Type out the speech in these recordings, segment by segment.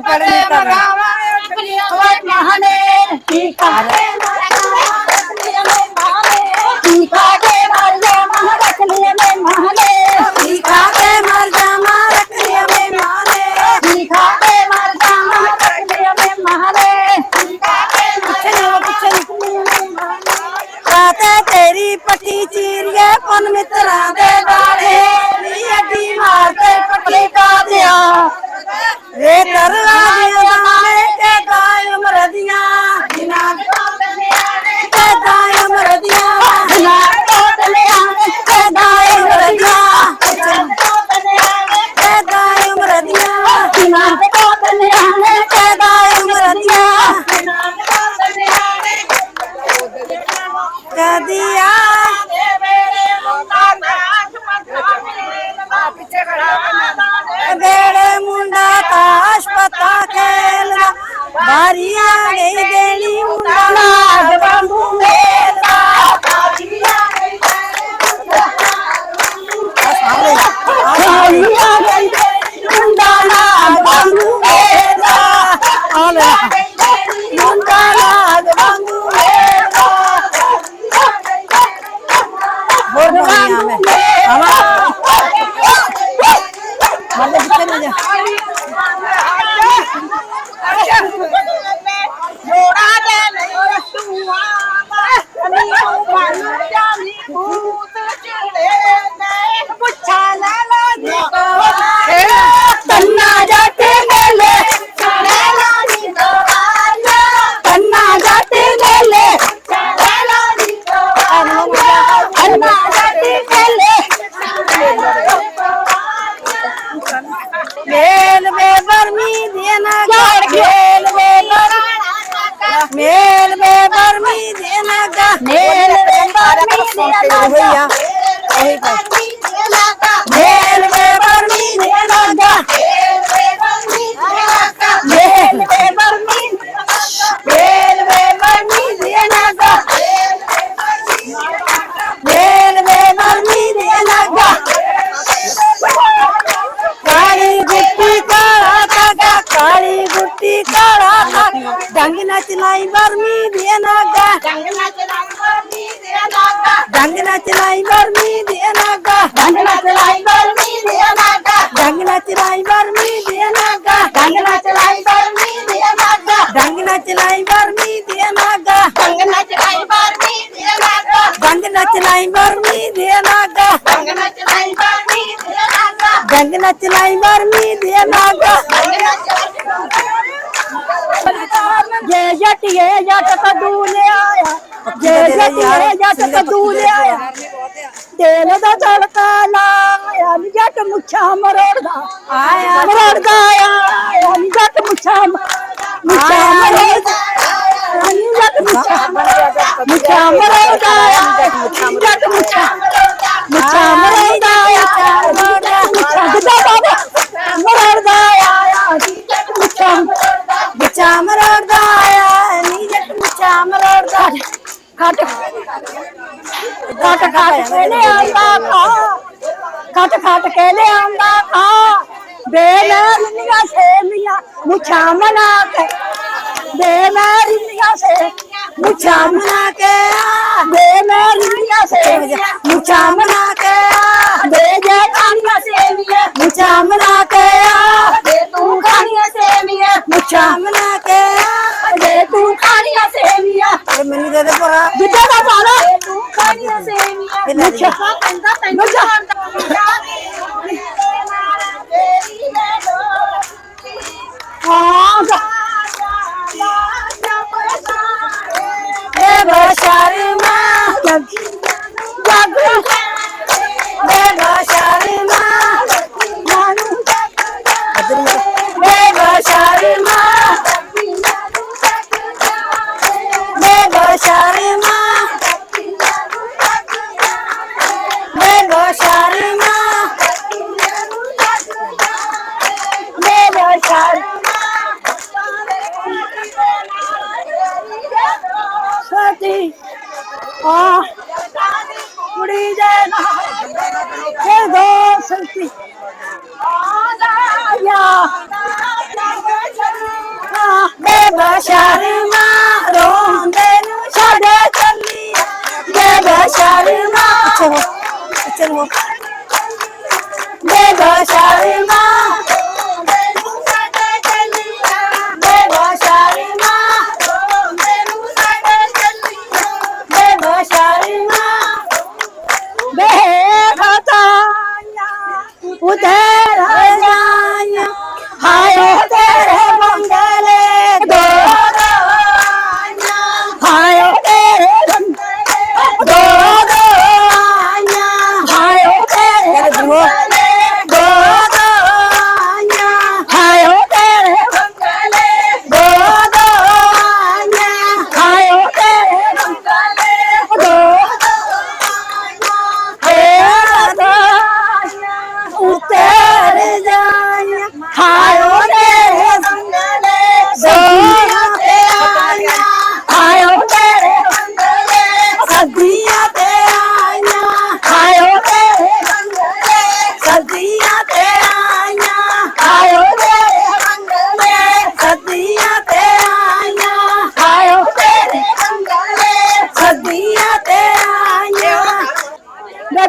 పడే మహనే चीरिए मित्रा दे बाड़े मारते पट्टी का दिया। Yeah. 都没了 Jangan nanti barmi dia naga. Jangan nanti barmi dia naga. Jangan nanti barmi dia naga. Jangan nanti barmi dia naga. Jangan nanti barmi dia naga. Jangan nanti barmi dia naga. Jangan nanti barmi dia naga. Jangan nanti barmi dia naga. Jangan nanti barmi dia naga. ਜੱਟੀਏ ਜੱਟ ਕਦੂ ਲੈ ਆਇਆ। ਜੇ ਜੱਟੀਏ ਜੱਟ ਕਦੂ ਲੈ ਆਇਆ। ਤੇਲ ਦਾ ਤੜਕਾ ਲਾਇਆ। ਨੀ ਜੱਟ ਮੁੱਛਾਂ ਮਰੋੜਦਾ। ਆਇਆ ਮਰੋੜਦਾ ਆਇਆ। ਨੀ ਜੱਟ ਮੁੱਛਾਂ ਮੁੱਛਾਂ ਮਰੋੜਦਾ ਨੀ ਜੱਟ ਮੁੱਛਾਂ ਮੁੱਛਾਂ ਮਰੋੜਦਾ ਆਇਆ। ਨੀ ਜੱਟ ਮੁੱਛਾਂ ਮੁੱਛਾਂ ਮਰੋੜਦਾ ਜੱਟ ਬੱਚਾ ਮਰਦਾ ਖਟ ਖਟ ਖਟ ਕੇ ਲੈ ਖਾ ਖਟ ਖਟ ਕੇ ਲੈ ਖਾ। ਬੇਲਰੀਆਂ ਸੇਮੀਆਂ, ਮੁੱਛਾਂ ਮਨਾ ਕੇ ਬੇਲਰੀਆਂ ਸੇ ਮੁੱਛਾਂ ਮਨਾ ਕੇ। ਇਹਨਾਂ ਦੀ ਕਹਿੰਦਾ ਤੈਨੂੰ ਜਾਣਦਾ ਮੁੰਡਾ ਤੇਰੀ ਵੇ ਲੋ ਹਾਂ। ਬਸ਼ਰਮਾ ਰੋਂਦੇ ਨੂੰ ਛੱਡ ਚੱਲੀ ਬੇ ਬਸ਼ਰਮਾ ਚਲੋ ਚਲੋ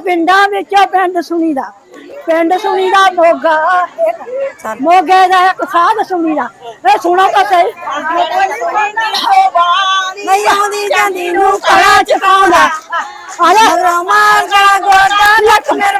ਪਿੰਡਾਂ ਵਿੱਚੋਂ ਪਿੰਡ ਸੁਣੀਦਾ ਪਿੰਡ ਸੁਣੀਦਾ ਮੋਗਾ ਮੋਗੇ ਦਾ ਇੱਕ ਸਾਧ ਸੁਣੀਦਾ ਇਹ ਸੁਣੋ ਤਾਂ ਸਹੀ। ਨਹੀਂ ਆਉਂਦੀ ਜਾਂਦੀ ਨੂੰ ਕਲਾ ਚਕਾਉਂਦਾ। ਆ ਜਾ ਮਗਰੋਂ ਗੋਡਾ ਲੱਖ ਮੇਰਾ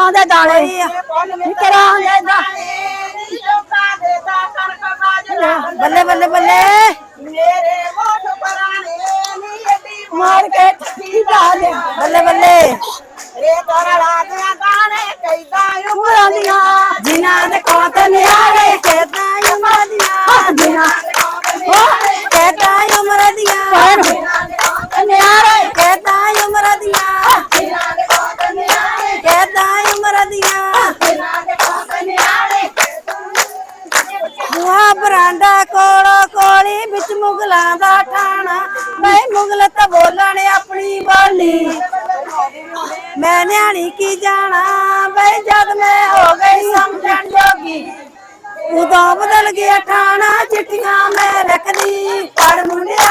ਮਿੱਤਰਾਂ ਦੇ ਦਾਣੇ। ਮਿੱਤਰਾਂ ਦੇ ਦਾਣੇ ਬੱਲੇ ਬੱਲੇ ਬੱਲੇ। ਮੇਰੇ ਮੋਢ ਪਰਾਣੇ ਨੀ ਅੱਡੀ ਮਾਰ ਕੇ ਠੱਕੀ ਦਾ। ਦੇ ਬੱਲੇ ਬੱਲੇ। ਰੇ ਤੋਰਾ ਲਾਦੀਆਂ ਗਾਣੇ ਕਈਦਾ ਉਮਰਾਂ ਦੀਆਂ। ਜਿਨ੍ਹਾਂ ਦੇ ਕੋਤ ਨਿਆਰੇ ਕਹਤਾ ਉਮਰ ਦੀਆਂ ਮੁਗਲ ਤਾਂ ਬੋਲਣ ਆਪਣੀ ਬੋਲੀ ਮੈਂ ਨਿਆਣੀ ਕੀ ਜਾਣਾ ਬਈ ਜਦ ਮੈਂ ਹੋ ਗਈ ਸਮਝਣ ਜੋਗੀ। ਉਦੋਂ ਬਦਲ ਗਿਆ ਠਾਣਾ, ਚਿੱਠੀਆਂ ਮੈਂ ਰੱਖਦੀ। ਪੜ ਮੁੰਡਿਆ